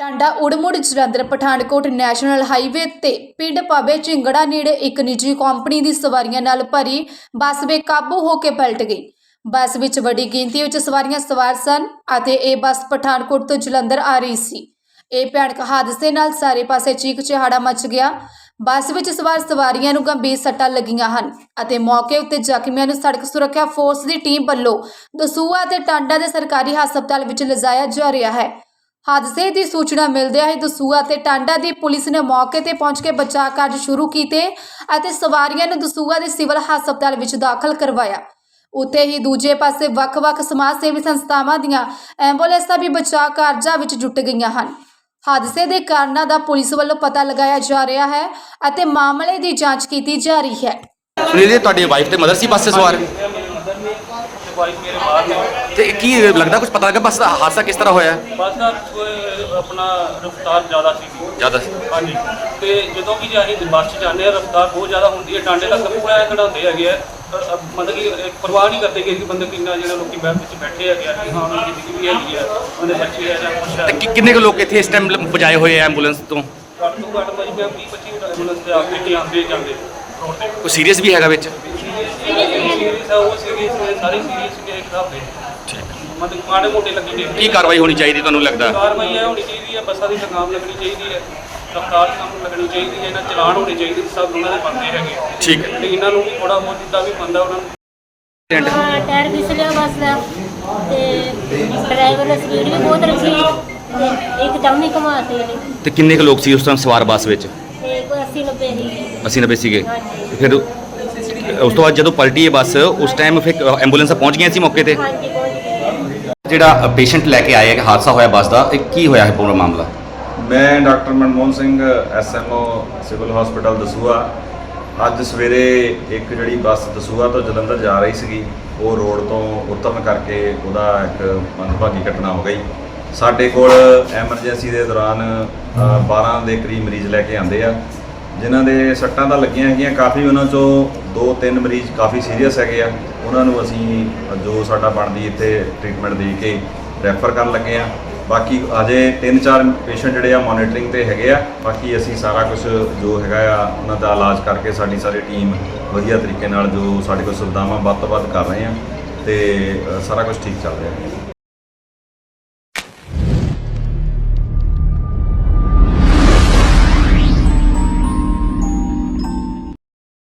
Tanda Urmur Jalandhar, Pathankot national highway ਤੇ ਪਿੰਡ ਪਾਬੇ ਝਿੰਗੜਾ ਨੇੜੇ ਇੱਕ ਨਿੱਜੀ ਕੰਪਨੀ ਦੀ ਸਵਾਰੀਆਂ ਨਾਲ ਭਰੀ ਬੱਸ ਬੇਕਾਬੂ ਹੋ ਕੇ ਪਲਟ ਗਈ। ਬੱਸ ਵਿੱਚ ਵੱਡੀ ਗਿਣਤੀ ਵਿੱਚ ਸਵਾਰੀਆਂ ਸਵਾਰ ਸਨ ਅਤੇ ਇਹ ਬੱਸ ਪਠਾਨਕੋਟ ਤੋਂ ਜਲੰਧਰ ਆ ਰਹੀ ਸੀ। ਇਹ ਭਿਆਨਕ ਹਾਦਸੇ ਨਾਲ ਸਾਰੇ ਪਾਸੇ ਚੀਕ ਚਿਹਾੜਾ ਮਚ ਗਿਆ। ਬੱਸ ਵਿੱਚ ਸਵਾਰ ਸਵਾਰੀਆਂ ਨੂੰ ਗੰਭੀਰ ਸੱਟਾਂ ਲੱਗੀਆਂ ਹਨ ਅਤੇ ਮੌਕੇ ਉੱਤੇ ਜ਼ਖਮੀਆਂ ਨੂੰ ਸੜਕ ਸੁਰੱਖਿਆ ਫੋਰਸ ਦੀ ਟੀਮ ਵੱਲੋਂ ਦਸੂਆ ਤੇ ਟਾਂਡਾ ਦੇ ਸਰਕਾਰੀ ਹਸਪਤਾਲ ਵਿੱਚ ਲਿਜਾਇਆ ਜਾ ਰਿਹਾ ਹੈ। ਹਾਦਸੇ ਦੀ ਸੂਚਨਾ ਮਿਲਦਿਆਂ ਹੀ ਦਸੂਆ ਤੇ ਟਾਂਡਾ ਦੀ ਪੁਲਿਸ ਨੇ ਮੌਕੇ ਤੇ ਪਹੁੰਚ ਕੇ ਬਚਾਅ ਕਾਰਜ ਸ਼ੁਰੂ ਕੀਤੇ ਅਤੇ ਸਵਾਰੀਆਂ ਨੂੰ ਦਸੂਆ ਦੇ ਸਿਵਲ ਹਸਪਤਾਲ ਵਿੱਚ ਦਾਖਲ ਕਰਵਾਇਆ ਉੱਥੇ ਹੀ ਦੂਜੇ ਪਾਸੇ ਵੱਖ-ਵੱਖ ਸਮਾਜ ਸੇਵੀ ਸੰਸਥਾਵਾਂ ਦੀਆਂ ਐਂਬੂਲੈਂਸਾਂ ਵੀ ਬਚਾਅ ਕਾਰਜਾਂ ਵਿੱਚ ਜੁਟ ਗਈਆਂ ਹਨ ਹਾਦਸੇ ਦੇ ਕਾਰਨਾਂ ਦਾ ਪੁਲਿਸ ਵੱਲੋਂ ਪਤਾ ਲਗਾਇਆ ਜਾ ਰਿਹਾ ਹੈ ਅਤੇ ਮਾਮਲੇ ਦੀ ਜਾਂਚ ਕੀਤੀ ਜਾ ਰਹੀ ਹੈ ਸੁਨੀਲ ਜੀ ਤੁਹਾਡੀ ਵਾਈਫ ਤੇ ਮਦਰ ਸੀ ਬੱਸ 'ਚ ਸਵਾਰ ਵਾਈਫ ਮੇਰੇ ਬਾਹਰ ਨੇ ਤੇ ਕੀ ਲੱਗਦਾ ਕੁਝ ਪਤਾ ਲੱਗਾ? ਬੱਸ ਦਾ ਹਾਦਸਾ ਕਿਸ ਤਰ੍ਹਾਂ ਹੋਇਆ? ਬਸ ਦਾ ਕੋਈ ਆਪਣਾ ਰਫਤਾਰ ਜ਼ਿਆਦਾ ਸੀਗੀ ਜ਼ਿਆਦਾ ਹਾਂਜੀ। ਤੇ ਜਦੋਂ ਵੀ ਅਸੀਂ ਬੱਸ 'ਚ ਜਾਂਦੇ ਆ ਰਫਤਾਰ ਬਹੁਤ ਜ਼ਿਆਦਾ ਹੁੰਦੀ ਹੈ। ਟਾਂਡੇ ਤੱਕ ਪੂਰਾ ਕਢਾਉਂਦੇ ਹੈਗੇ ਆ। ਪਰ, ਅ, ਮਤਲਬ ਕਿ ਇਹ ਪਰਵਾਹ ਨਹੀਂ ਕਰਦੇ ਕਿ ਅਸੀਂ ਬੰਦੇ ਕਿੰਨਾ ਜਿਹੜਾ ਲੋਕੀ ਬੈਠ ਵਿੱਚ ਬੈਠੇ ਹੈਗੇ ਆ ਕਿ ਹਾਂ ਉਹਨਾਂ ਦੀ ਜ਼ਿੰਦਗੀ ਵੀ ਹੈਗੀ ਆ ਉਹਦੇ ਬੱਚੇ ਆ ਜਾਂ ਕੁਛ ਤੇ ਹੈ ਕਿ- ਕਿੰਨੇ ਕੁ ਲੋਕ ਇੱਥੇ ਇਸ ਟਾਈਮ ਪਹੁੰਚਾਏ ਹੋਏ ਆ ਐਂਬੂਲੈਂਸ ਤੋਂ? ਘੱਟ ਤੋਂ ਘੱਟ ਭਾਜੀ ਮੈਂ 20 25 ਐਂਬੂਲੈਂਸ ਤੇ ਆਪ ਕੇ ਆਉਂਦੇ ਜਾਂਦੇ। ਰੋਡ ਤੇ ਕੋਈ ਸੀਰੀਅਸ ਵੀ ਹੈਗਾ ਵਿੱਚ? ਸੀਰੀਅਸ ਉਹ ਸੀਰੀਅਸ ਸਾਰੇ ਸੀਰੀਅਸ ਨੇ ਇੱਕ ਹਿਸਾਬ ਦੇ ਮਤਲਬ ਮਾੜੇ ਮੋਟੇ ਲੱਗੇ ਨੇ ਕੀ ਕਾਰਵਾਈ ਹੋਣੀ ਚਾਹੀਦੀ ਤੁਹਾਨੂੰ ਲੱਗਦਾ? ਕਾਰਵਾਈ ਇਹ ਹੋਣੀ ਚਾਹੀਦੀ ਹੈ ਬੱਸਾਂ ਦੀ ਲਗਾਮ ਲੱਗਣੀ ਚਾਹੀਦੀ ਹੈ ਰਫਤਾਰ ਕੰਮ ਲੱਗਣੀ ਚਾਹੀਦੀ ਹੈ ਇਹਨਾਂ ਚਲਾਨ ਹੋਣੇ ਚਾਹੀਦੇ ਸਭ ਉਹਨਾਂ ਦੇ ਬੰਦੇ ਹੈਗੇ ਠੀਕ। ਹੈ ਤੇ ਇਹਨਾਂ ਨੂੰ ਵੀ ਥੋੜਾ ਬਹੁਤ ਜਿੱਦਾਂ ਵੀ ਬੰਦਾ ਉਹਨਾਂ ਨੂੰ। ਹਾਂ ਟਾਇਰ ਫਿਸਲਿਆ ਬੱਸ ਦਾ। ਤੇ ਡਰਾਈਵਰ ਨੇ ਸਪੀਡ ਵੀ ਬਹੁਤ ਰੱਖੀ ਤੇ ਇੱਕਦਮ ਹੀ ਘੁਮਾਤੇ ਇਹਨੇ ਤੇ ਕਿੰਨੇ ਕੁ ਲੋਕ ਸੀ ਉਸ ਟਾਈਮ ਸਵਾਰ ਬੱਸ ਵਿੱਚ? ਤੇ ਕੋਈ 80 90 ਹੀ 80 90 ਸੀਗੇ। ਹਾਂਜੀ। ਫਿਰ ਉਸ ਤੋਂ ਬਾਅਦ ਜਦੋਂ ਪਲਟੀ ਇਹ ਬੱਸ ਉਸ ਟਾਈਮ ਫਿਰ ਐਂਬੂਲੈਂਸਾਂ ਪਹੁੰਚ ਗਈਆਂ ਸੀ ਮੌਕੇ ਤੇ? ਹਾਂਜੀ ਜਿਹੜਾ ਪੇਸ਼ੈਂਟ ਲੈ ਕੇ ਆਇਆ ਕਿ ਹਾਦਸਾ ਹੋਇਆ ਬੱਸ ਦਾ ਇਹ ਕੀ ਹੋਇਆ ਹੈ ਪੂਰਾ ਮਾਮਲਾ? ਮੈਂ doctor Manmohan Singh SMO civil hospital Dasuya. ਅੱਜ ਸਵੇਰੇ ਇੱਕ ਜਿਹੜੀ ਬੱਸ ਦਸੂਆ ਤੋਂ ਜਲੰਧਰ ਜਾ ਰਹੀ ਸੀਗੀ ਉਹ ਰੋਡ ਤੋਂ ਉਤਰਨ ਕਰਕੇ ਉਹਦਾ ਇੱਕ ਮੰਦਭਾਗੀ ਘਟਨਾ ਹੋ ਗਈ। ਸਾਡੇ ਕੋਲ ਐਮਰਜੈਂਸੀ ਦੇ ਦੌਰਾਨ ਅ, 12 ਦੇ ਕਰੀਬ ਮਰੀਜ਼ ਲੈ ਕੇ ਆਂਦੇ ਆ। ਜਿਨ੍ਹਾਂ ਦੇ ਸੱਟਾਂ ਤਾਂ ਲੱਗੀਆਂ ਹੈਗੀਆਂ, ਕਾਫੀ ਉਹਨਾਂ ਚੋਂ ਦੋ ਤਿੰਨ ਮਰੀਜ਼ ਕਾਫੀ ਸੀਰੀਅਸ ਹੈਗੇ ਆ। ਉਹਨਾਂ ਨੂੰ ਅਸੀਂ ਜੋ ਸਾਡਾ ਬਣਦੀ ਇੱਥੇ ਟ੍ਰੀਟਮੈਂਟ ਦੇ ਕੇ ਰੈਫਰ ਕਰਨ ਲੱਗੇ ਆ। ਬਾਕੀ ਅਜੇ ਤਿੰਨ ਚਾਰ ਪੇਸ਼ੈਂਟ ਜਿਹੜੇ ਆ ਮੋਨੀਟਰਿੰਗ ਤੇ ਹੈਗੇ ਆ। ਬਾਕੀ ਅਸੀਂ ਸਾਰਾ ਕੁਝ ਜੋ ਹੈਗਾ ਆ, ਉਹਨਾਂ ਦਾ ਇਲਾਜ ਕਰਕੇ ਸਾਡੀ ਸਾਰੀ ਟੀਮ ਵਧੀਆ ਤਰੀਕੇ ਨਾਲ ਜੋ ਸਾਡੇ ਕੋਲ ਸੁਵਿਧਾਵਾਂ ਵੱਧ ਤੋਂ ਵੱਧ ਕਰ ਰਹੇ ਆ ਤੇ ਸਾਰਾ ਕੁਝ ਠੀਕ ਚੱਲ ਰਿਹਾ। ਹੈ